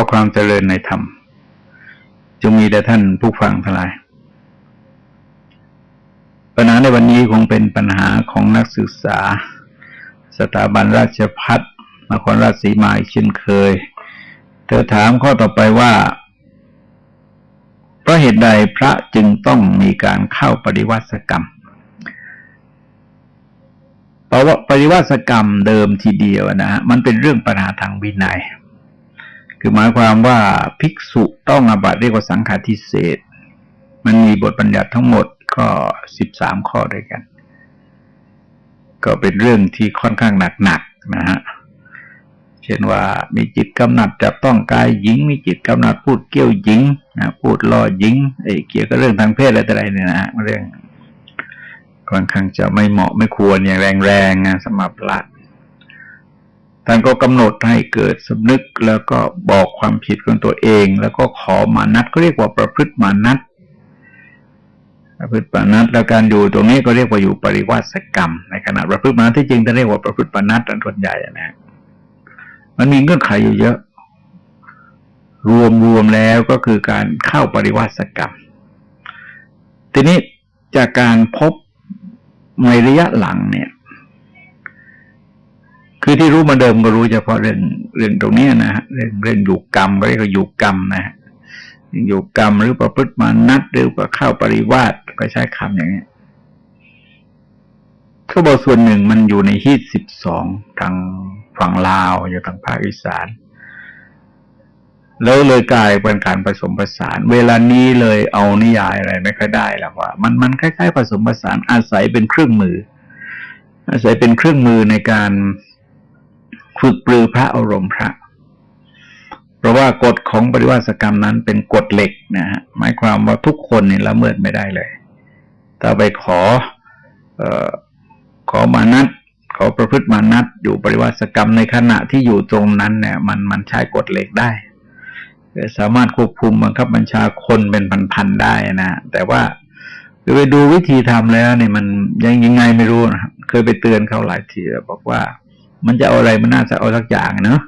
อความเจริญในธรรม จงมีแด่ท่านผู้ฟังทั้งหลาย ปัญหาในวันนี้คงเป็นปัญหาของนักศึกษา สถาบันราชพัฒนครราชสีมาอีกเช่นเคย เธอถามข้อต่อไปว่าเพราะเหตุใดพระจึงต้องมีการเข้าปฏิวัติกรรมเพราะปริวัติกรรมเดิมทีเดียวนะฮะมันเป็นเรื่องปัญหาทางวินัย คือหมายความว่าภิกษุต้องอาบัติเรียกว่าสังฆาทิเศษ มันมีบทบัญญัติทั้งหมดก็สิบสามข้อด้วยกัน ก็เป็นเรื่องที่ค่อนข้างหนักๆนะฮะเช่นว่ามีจิตกำหนัดจับต้องกายหญิง มีจิตกำหนัดพูดเกี่ยวหญิงนะพูดล่อหญิงไอ้เกี่ยวกับเรื่องทางเพศอะไรต่ออะไรเนี่ยนะเรื่องค่อนข้างจะไม่เหมาะไม่ควรอย่างแรงๆนะสำหรับพระ ท่านก็กำหนดให้เกิดสำนึกแล้วก็บอกความผิดของตัวเอง แล้วก็ขอมานัดก็เรียกว่าประพฤติมานัดประพฤติปานัดแล้วการอยู่ตรงนี้ก็เรียกว่าอยู่ปริวาสกรรม ในขณะประพฤติมานัดที่จริงจะเรียกว่าประพฤติปานัดอันส่วนใหญ่นะมันมีเงื่อนไขอยู่เยอะ รวมรวมแล้วก็คือการเข้าปริวาสกรรม ทีนี้จากการพบในระยะหลังเนี่ย คือที่รู้มาเดิมก็รู้เฉพาะเรื่องเรื่องตรงนี้นะฮะเรื่องเรื่องอยู่กรรมก็เรียกว่าอยู่กรรมนะฮะอยู่กรรมหรือประพฤติมานัดหรือว่าเข้าปริวาสก็ใช้คำอย่างนี้เขาบอกส่วนหนึ่งมันอยู่ในฮีตสิบสองทางฝั่งลาวอยู่ทางภาคอีสาน แล้วเลยกลายเป็นการผสมผสาน เวลานี้เลยเอานิยายอะไรไม่ค่อยได้แล้วว่า มันมันคล้ายๆผสมผสานอาศัยเป็นเครื่องมือ อาศัยเป็นเครื่องมือในการ ฝึกปรือพระอารมณ์พระ เพราะว่ากฎของปริวาสกรรมนั้นเป็นกฎเหล็กนะฮะหมายความว่าทุกคนเนี่ยละเมิดไม่ได้เลยถ้าไปขอเออขอมานัดขอประพฤติมานัดอยู่ปริวาสกรรมในขณะที่อยู่ตรงนั้นเนี่ย มันมันใช้กฎเหล็กได้สามารถควบคุมบังคับบัญชาคนเป็นพันๆได้นะแต่ว่าคือไปดูวิธีทำแล้วเนี่ยมันยังยังไงไม่รู้นะเคยไปเตือนเขาหลายทีบอกว่า มันจะเอาอะไรมันน่าจะเอาสักอย่างเนาะ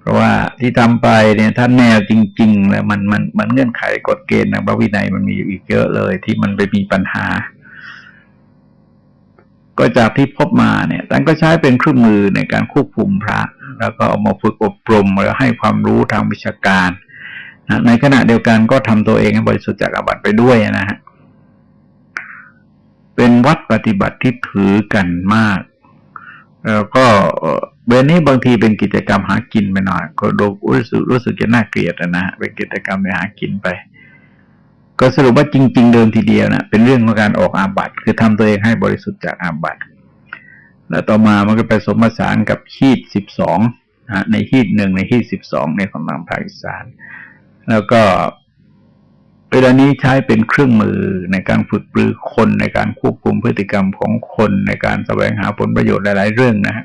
เพราะว่าที่ทำไปเนี่ยถ้านแนวจริง ๆ แล้วมันมันมันเงื่อนไขกฎเกณฑ์ทางพระวินัยมันมีอยู่อีกเยอะเลย ที่มันไปมีปัญหา ก็จากที่พบมาเนี่ยท่านก็ใช้เป็นเครื่องมือในการควบคุมพระ แล้วก็เอามาฝึกอบรมแล้วให้ความรู้ทางวิชาการนะในขณะเดียวกันก็ทำตัวเองให้บริสุทธิ์จากอาบัติไปด้วยนะฮะเป็นวัดปฏิบัติที่ถือกันมาก ก็เบอร์นี้บางทีเป็นกิจกรรมหากินไปหน่อยก็ดูรู้สึกรู้สึกจะน่าเกลียดนะเป็นกิจกรรมไปหากินไป ก็สรุปว่าจริง ๆ เดิมทีเดียวนะเป็นเรื่องของการออกอาบัติคือทำตัวเองให้บริสุทธิ์จากอาบัติแล้วต่อมามันก็ไปสมผสานกับฮีดสิบสองในฮีดหนึ่งในฮีดสิบสองในของทางภาคอีสานแล้วก็ เวลานี้ใช้เป็นเครื่องมือในการฝึกปรือคนในการควบคุมพฤติกรรมของคนในการแสวงหาผลประโยชน์หลาย ๆ เรื่องนะฮะ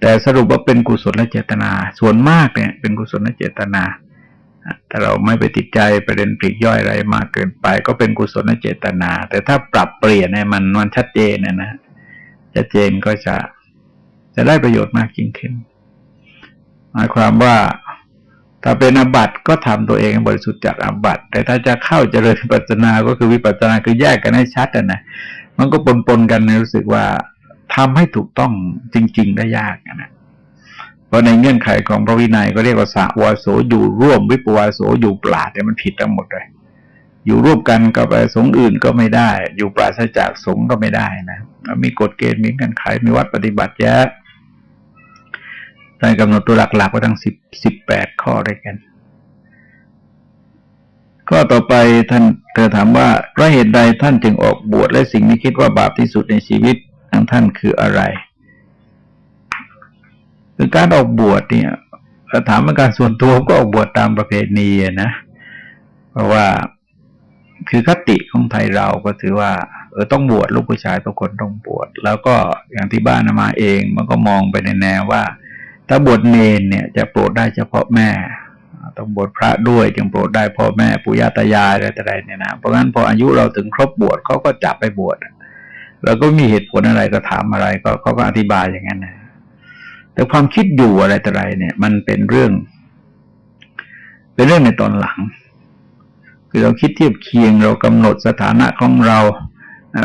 แต่สรุปว่าเป็นกุศลเจตนา ส่วนมากเนี่ย เป็นกุศลเจตนาถ้าเราไม่ไปติดใจประเด็นปลีกย่อยอะไรมากเกินไป ก็เป็นกุศลเจตนา แต่ถ้าปรับเปลี่ยนเนี่ยมันมันชัดเจนนี่ยนะชัดเจนก็จะจะได้ประโยชน์มากยิ่งขึ้นหมายความว่า ถ้าเป็นอบัตก็ทำตัวเองบริสุทธิ์จากอบัตแต่ถ้าจะเข้าเจริญวิปัสสนาก็คือวิปัสสนาคือแยกกันให้ชัดนะมันก็ปนปนกันในรู้สึกว่าทำให้ถูกต้องจริง ๆ ได้ยากนะเพราะในเงื่อนไขของพระวินัยก็เรียกว่าสาวาโสอยู่ร่วมวิปวาโสอยู่ปราดแต่มันผิดทั้งหมดเลยอยู่ร่วมกันกับสงฆ์อื่นก็ไม่ได้ อยู่ปราศจากสงฆ์ก็ไม่ได้นะมีกฎเกณฑ์มีเงื่อนไขมีวัดปฏิบัติแยะ ท่านกำหนดตัวหลักๆไว้ทั้งสิบสิบแปดข้อด้วยกัน ข้อต่อไปท่านเธอถามว่าเพราะเหตุใดท่านจึงออกบวชและสิ่งที่คิดว่าบาปที่สุดในชีวิตของท่านคืออะไรคือการออกบวชเนี่ยถ้าถามเป็นการส่วนตัวก็ออกบวชตามประเพณีนะ เพราะว่าคือคติของไทยเราก็ถือว่าเออต้องบวชลูกผู้ชายทุกคนต้องบวชแล้วก็อย่างที่บ้านมาเองมันก็มองไปในแนวว่า ถ้าบวชเนนเนี่ยจะโปรดได้เฉพาะแม่ ต้องบวชพระด้วยจึงโปรดได้พ่อแม่ปู่ย่าตายายอะไรต่ออะไรเนี่ยนะเพราะงั้นพออายุเราถึงครบบวชเขาก็จับไปบวชแล้วก็มีเหตุผลอะไรก็ถามอะไรก็เขาก็อธิบายอย่างนั้นนะแต่ความคิดอยู่อะไรต่ออะไรเนี่ย มันเป็นเรื่อง เป็นเรื่องในตอนหลัง คือเราคิดเทียบเคียงเรากำหนดสถานะของเรา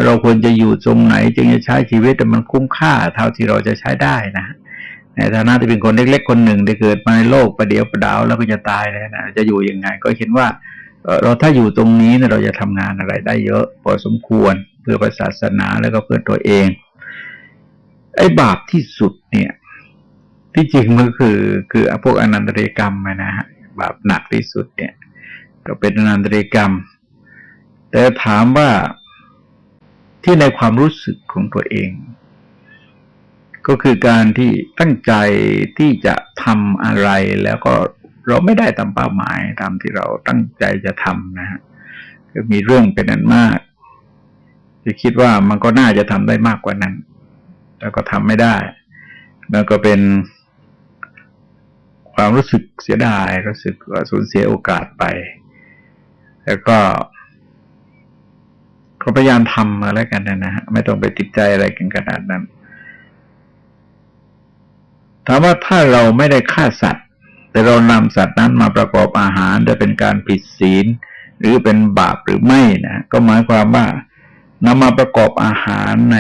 เราควรจะอยู่ตรงไหน จึงจะใช้ชีวิตแต่มันคุ้มค่า เท่าที่เราจะใช้ได้นะ ในฐานะที่เป็นคนเล็กๆคนหนึ่งได้เกิดมาในโลกประเดียวประดาวแล้วก็จะตายเลยนะจะอยู่ยังไง ก็เห็นว่าเราถ้าอยู่ตรงนี้เนี่ยเราจะทำงานอะไรได้เยอะพอสมควรเพื่อศาสนาแล้วก็เพื่อตัวเอง ไอ้บาปที่สุดเนี่ย ที่จริงมันคือ คือพวกอนันตริกรรมนะฮะบาปหนักที่สุดเนี่ย ก็เป็นอนันตริกรรม แต่ถามว่าที่ในความรู้สึกของตัวเอง ก็คือการที่ตั้งใจที่จะทำอะไรแล้วก็เราไม่ได้ตามเป้าหมายตามที่เราตั้งใจจะทำนะฮะก็มีเรื่องเป็นอันมาก จะคิดว่ามันก็น่าจะทำได้มากกว่านั้น แล้วก็ทำไม่ได้แล้วก็เป็นความรู้สึกเสียดายรู้สึกว่าสูญเสียโอกาสไป แล้วก็ก็พยายามทำมาแล้วกันนะฮะไม่ต้องไปติดใจอะไรกันขนาดนั้น ถามว่าถ้าเราไม่ได้ฆ่าสัตว์ แต่เรานำสัตว์นั้นมาประกอบอาหารจะเป็นการผิดศีล หรือเป็นบาปหรือไม่นะก็หมายความว่านำมาประกอบอาหารใน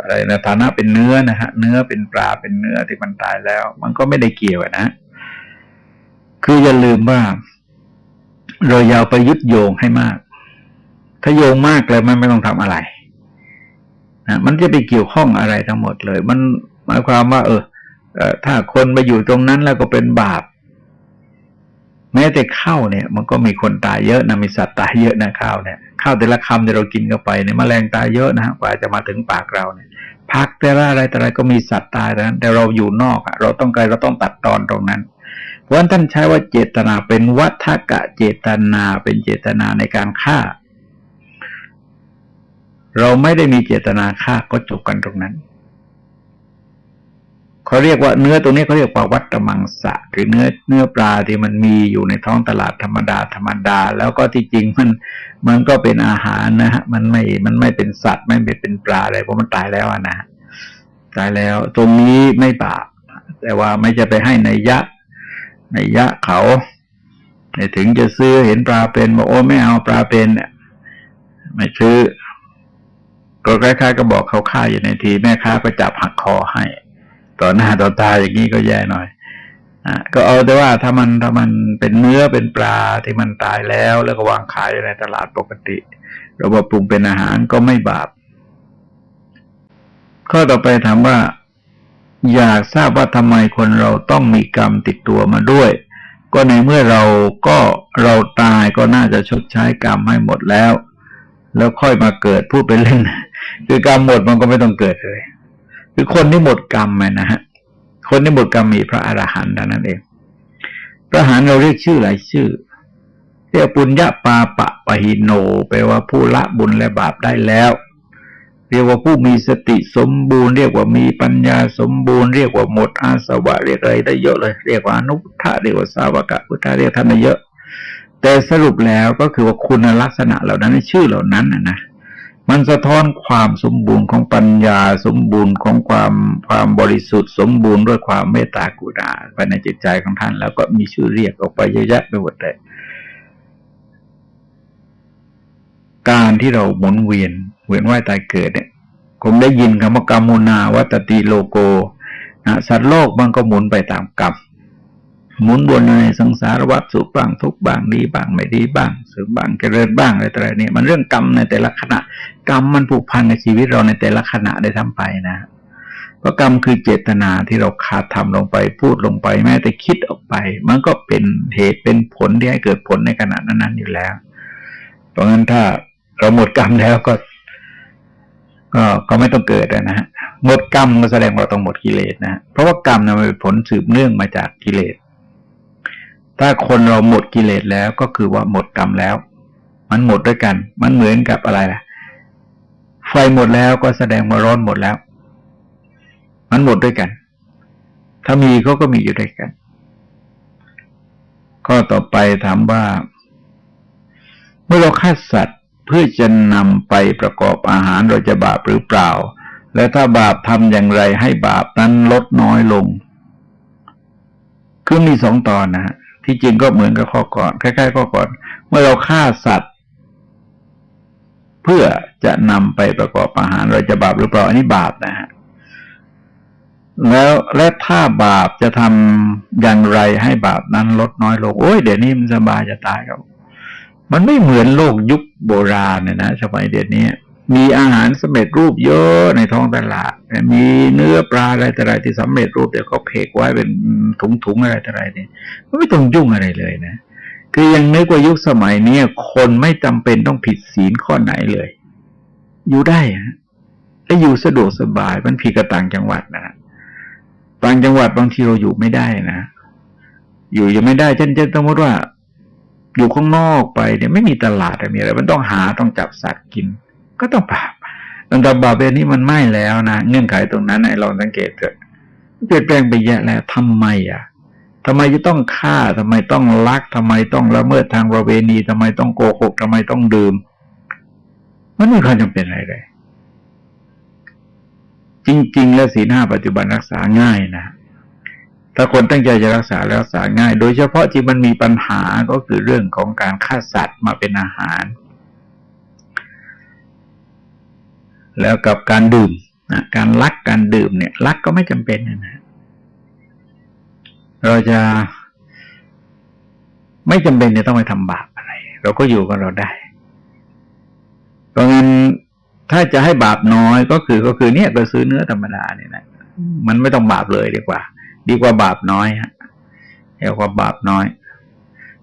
อะไรในฐานะเป็นเนื้อนะฮะเนื้อเป็นปลาเป็นเนื้อที่มันตายแล้ว มันก็ไม่ได้เกี่ยวนะ คืออย่าลืมว่าเรายาวไปยึดโยงให้มาก ถ้าโยงมากเลยมันไม่ต้องทำอะไรนะมันจะไปเกี่ยวข้องอะไรทั้งหมดเลย มันหมายความว่า เออ ถ้าคนไปอยู่ตรงนั้นแล้วก็เป็นบาป แม้แต่ข้าวเนี่ย มันก็มีคนตายเยอะนะมีสัตว์ตายเยอะนะข้าวเนี่ยข้าวแต่ละคำที่เรากินเข้าไปเนี่ยมแมลงตายเยอะนะกว่าจะมาถึงปากเราเนี่ยพักแต่ละอะไรแต่อะไรก็มีสัตว์ตายแล้วแต่เราอยู่นอกอะเราต้องการเราต้องตัดตอนตรงนั้นเพราะฉะนั้นท่านใช้ว่าเจตนาเป็นวัฏกะเจตนาเป็นเจตนาในการฆ่า เราไม่ได้มีเจตนาฆ่าก็จบกันตรงนั้น เขาเรียกว่าเนื้อตรงนี้เขาเรียกว่าวัตมังสะคือเนื้อเนื้อปลาที่มันมีอยู่ในท้องตลาดธรรมดาธรรมดา แล้วก็ที่จริงมันมันก็เป็นอาหารนะฮะมันไม่มันไม่เป็นสัตว์ ไม่เป็นปลาอะไรเพราะมันตายแล้วนะตายแล้ว ตรงนี้ไม่บาปแต่ว่าไม่จะไปให้ในยะในยะเขาถึงจะซื้อเห็นปลาเป็นบอกโอ้ไม่เอาปลาเป็นเนี่ยไม่ซื้อก็คล้ายๆก็บอกเขาฆ่าอยู่ในทีแม่ค้าก็จับหักคอให้ ต่อหน้าต่อตาอย่างนี้ก็แย่หน่อยอะก็เอาแต่ว่าถ้ามันถ้ามันเป็นเนื้อเป็นปลาที่มันตายแล้ว แล้วก็วางขายในตลาดปกติเราบปรุงเป็นอาหารก็ไม่บาปข้อต่อไปถามว่า อยากทราบว่าทำไมคนเราต้องมีกรรมติดตัวมาด้วย ก็ในเมื่อเราก็เราตายก็น่าจะชดใช้กรรมให้หมดแล้ว แล้วค่อยมาเกิดพูดไปเล่นคือกรรมหมดมันก็ไม่ต้องเกิดเลย คือคนที่หมดกรรมนะฮะคนที่หมดกรรมมีพระอรหันต์นั่นเอง พระอรหันต์เราเรียกชื่อหลายชื่อเรียกปุญญาปาปะปะหิโนแปลว่าผู้ละบุญและบาปได้แล้ว เรียกว่าผู้มีสติสมบูรณ์ เรียกว่ามีปัญญาสมบูรณ์ เรียกว่าหมดอาสวะเรียกอะไรได้เยอะเลย เรียกว่านุทะเรียกว่าสาวกะพุทธะเรียกท่านได้เยอะ แต่สรุปแล้วก็คือว่าคุณลักษณะเหล่านั้นชื่อเหล่านั้นนะนะ มันสะท้อนความสมบูรณ์ของปัญญาสมบูรณ์ของความความบริสุทธิ์ สมบูรณ์ด้วยความเมตตากรุณาภายในจิตใจของท่าน แล้วก็มีชื่อเรียกออกไปเยอะแยะไปหมดเลยการที่เราหมุนเวียนเวียนว่ายตายเกิดเนี่ยผมได้ยินคำว่ากรรมุนาวัตติโลโกนะสัตว์โลกมันก็หมุนไปตามกรรม หมุนวนในสังสารวัฏสุขบ้างทุกบ้างดีบ้างไม่ดีบ้างสุขบ้างเจริญบ้างอะไรต่ออะไรนี่ยมันเรื่องกรรมในแต่ละขณะ กรรมมันผูกพันในชีวิตเราในแต่ละขณะได้ทำไปนะเพราะกรรมคือเจตนาที่เราขาดทำลงไปพูดลงไป แม้แต่คิดออกไป มันก็เป็นเหตุเป็นผลที่ให้เกิดผลในขณะนั้นๆอยู่แล้ว เพราะงั้นถ้าเราหมดกรรมแล้วก็ก็ก็ไม่ต้องเกิดนะฮะหมดกรรมก็แสดงว่าต้องหมดกิเลสนะเพราะว่ากรรมนั้นเป็นผลสืบเนื่องมาจากกิเลส ถ้าคนเราหมดกิเลสแล้วก็คือว่าหมดกรรมแล้ว มันหมดด้วยกัน มันเหมือนกับอะไรล่ะ ไฟหมดแล้วก็แสดงว่าร้อนหมดแล้ว มันหมดด้วยกัน ถ้ามีเขาก็มีอยู่ด้วยกัน ข้อต่อไปถามว่า เมื่อเราฆ่าสัตว์เพื่อจะนำไปประกอบอาหารเราจะบาปหรือเปล่า และถ้าบาปทำอย่างไรให้บาปนั้นลดน้อยลงคือมีสองตอนนะฮะ ที่จริงก็เหมือนกับข้อก่อนคล้ายๆข้อก่อน เมื่อเราฆ่าสัตว์ เพื่อจะนำไปประกอบอาหารเราจะบาปหรือเปล่าอันนี้บาปนะฮะแล้วและถ้าบาปจะทำอย่างไรให้บาปนั้นลดน้อยลงโอ้ยเดี๋ยวนี้มันสบายจะตายครับ มันไม่เหมือนโลกยุคโบราณเนี่ยนะสมัยเดี๋ยวนี้ มีอาหารสำเร็จรูปเยอะในท้องตลาด มีเนื้อปลาอะไรต่ออะไรที่สำเร็จรูปเดี๋ยวเขาเพกไว้เป็นถุงๆอะไรต่ออะไรเนี่ยไม่ต้องยุ่งอะไรเลยนะ คือยังนึกว่ายุคสมัยนี้คนไม่จำเป็นต้องผิดศีลข้อไหนเลย อยู่ได้ฮะและอยู่สะดวกสบายมันผิดกับต่างจังหวัดนะต่างจังหวัดบางทีเราอยู่ไม่ได้นะ อยู่ยังไม่ได้เช่นเช่นสมมติว่า อยู่ข้างนอกไปเนี่ยไม่มีตลาดอะไรมีอะไรมันต้องหาต้องจับสัตว์กิน ก็ต้องบาปตั้งแต่บาปแบนี้มันไม่แล้วนะเงื่อนไขตรงนั้นไอ้ลองสังเกตเถอะเปลี่ยนแปลงไปแยอะแล้วทำไมอะทำไมจะต้องฆ่าทำไมต้องลักทำไมต้องละเมิดทางประเวณีทำไมต้องโกหกทำไมต้องดื่มมันไม่ควรจำเป็นอะไรเลยจริง ๆ แล้วสีหน้าปัจจุบันรักษาง่ายนะถ้าคนตั้งใจจะรักษาแล้วรักษาง่าย โดยเฉพาะที่มันมีปัญหาก็คือเรื่องของการฆ่าสัตว์มาเป็นอาหาร แล้วกับการดื่มนะการลักการดื่มเนี่ยลักก็ไม่จำเป็นนะเราจะไม่จำเป็นจะต้องไปทำบาปอะไร เราก็อยู่กับเราได้ เพราะงั้นถ้าจะให้บาปน้อยก็คือก็คือเนี่ยก็ซื้อเนื้อธรรมดาเนี่ยนะมันไม่ต้องบาปเลยดีกว่า ดีกว่าบาปน้อยฮะดีกว่าบาปน้อย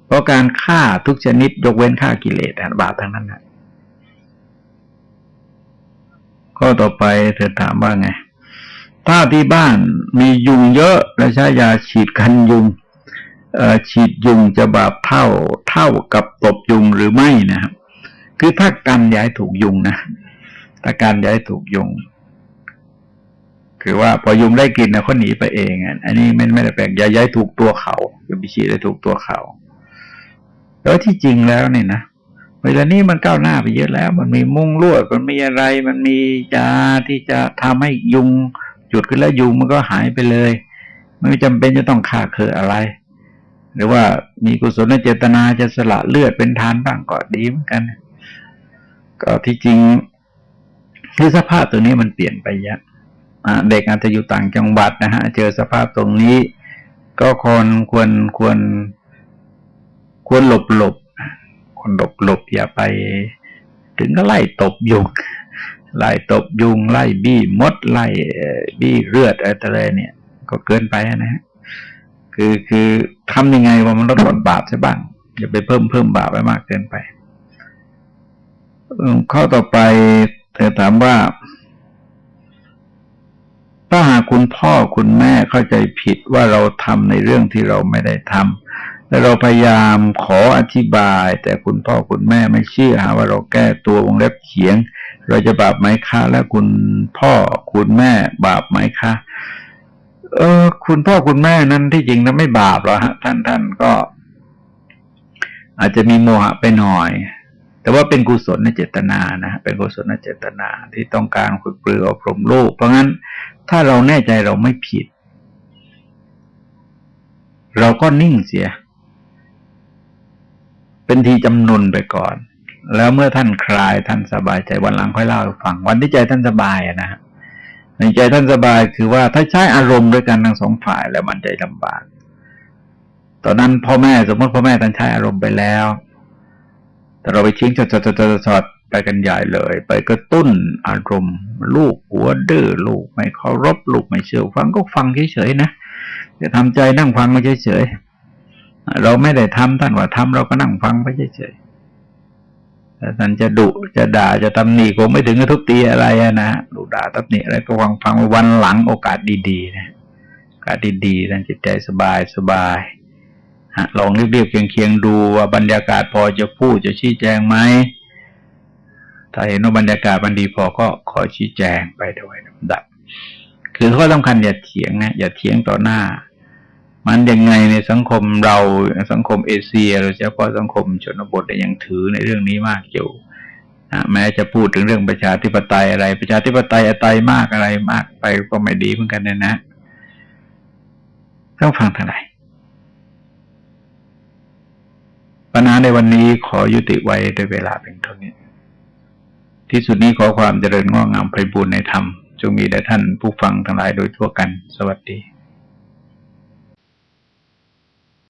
เพราะการฆ่าทุกชนิดยกเว้นฆ่ากิเลสบาปทั้งนั้นนะ ข้อต่อไปเธอถามว่าไง ถ้าที่บ้านมียุงเยอะและใช้ยาฉีดกันยุงฉีดยุงจะบาปเท่าเท่ากับตบยุงหรือไม่นะครับ คือถ้ากันย้ายถูกยุงนะถ้าการย้ายถูกยุง คือว่าพอยุงได้กินนะเขาหนีไปเองอันนี้ไม่ไม่ได้แปลกย้ายย้ายถูกตัวเขาจะไปฉีดได้ถูกตัวเขาแล้วที่จริงแล้วเนี่ยนะ เวลานี้มันก้าวหน้าไปเยอะแล้ว มันมีมุ้งลวด มันมีอะไร มันมียาที่จะทำให้ยุงจุดขึ้นแล้วยุงมันก็หายไปเลย ไม่จำเป็นจะต้องฆ่าเคออะไร หรือว่ามีกุศลเจตนาจะสละเลือดเป็นทานบ้างก็ดีเหมือนกัน ก็ที่จริงคือสภาพตัวนี้มันเปลี่ยนไปเยอะเด็กอาจจะอยู่ต่างจังหวัดนะฮะ เจอสภาพตรงนี้ ก็ควรควรควรควรหลบหลบ หลบหลบอย่าไป ถึงก็ไล่ตบยุง ไล่ตบยุง ไล่บี้มด ไล่บี้เลือดอะไรเนี่ย ก็เกินไปนะฮะคือคือทำยังไงว่ามันลดผลบาปใช่บ้างอย่าไปเพิ่มเพิ่มบาปไปมากเกินไปข้อต่อไปเธอถามว่า ถ้าหากคุณพ่อคุณแม่เข้าใจผิดว่าเราทำในเรื่องที่เราไม่ได้ทำ แล้วเราพยายามขออธิบาย แต่คุณพ่อคุณแม่ไม่เชื่อหาว่าเราแก้ตัววงเล็บเขียง เราจะบาปไหมคะ แล้วคุณพ่อคุณแม่บาปไหมคะ เออ คุณพ่อคุณแม่นั้นที่จริงนั้นไม่บาปหรอกฮะ ท่านท่านก็ อาจจะมีโมหะไปหน่อย แต่ว่าเป็นกุศลในเจตนานะเป็นกุศลในเจตนาที่ต้องการฝึกปรืออบรมลูกเพราะงั้น ถ้าเราแน่ใจเราไม่ผิด เราก็นิ่งเสีย เป็นทีจำนวนไปก่อน แล้วเมื่อท่านคลายท่านสบายใจวันหลังค่อยเล่าให้ฟัง วันที่ใจท่านสบายนะฮะในใจท่านสบายคือว่าถ้าใช้อารมณ์ด้วยกันทั้งสองฝ่ายแล้วมันใจลำบาก ตอนนั้นพ่อแม่สมมติพ่อแม่ท่านใช้อารมณ์ไปแล้ว แต่เราไปชิงจดจดจดจดไปกันใหญ่เลย ไปกระตุ้นอารมณ์ ลูกหัวดื้อลูกไม่เคารพลูกไม่เชื่อฟังก็ฟังเฉยๆนะจะทำใจนั่งฟังไม่เฉยๆ เราไม่ได้ทำท่านว่าทำเราก็นั่งฟังไปเฉยๆแต่ท่านจะดุจะด่าจะตำหนิคงไม่ถึงกับทุบตีอะไรนะดุด่าตำหนิอะไรก็ฟังฟังวันหลังโอกาสดีๆนะโอกาสดีๆท่านจิตใจสบายสบายฮะลองเรียบๆเคียงๆดูว่าบรรยากาศพอจะพูดจะชี้แจงไหมถ้าเห็นว่าบรรยากาศมันดีพอก็ขอชี้แจงไปด้วยลำดับ คือข้อสำคัญอย่าเถียงนะอย่าเถียงต่อหน้า มันยังไงในสังคมเราสังคมเอเชียโดยเฉพาะสังคมชนบทยังถือในเรื่องนี้มากอยู่นะแม้จะพูดถึงเรื่องประชาธิปไตยอะไร ประชาธิปไตยอะไรมากอะไรมากไปก็ไม่ดีเหมือนกันนะนะต้องฟังทางไหนปัญหาในวันนี้ขอยุติไว้ด้วยเวลาเป็นเท่านี้ ที่สุดนี้ขอความเจริญงอกงามไพบูรณ์ในธรรมจงมีแด่ท่านผู้ฟังทั้งหลายโดยทั่วกัน สวัสดี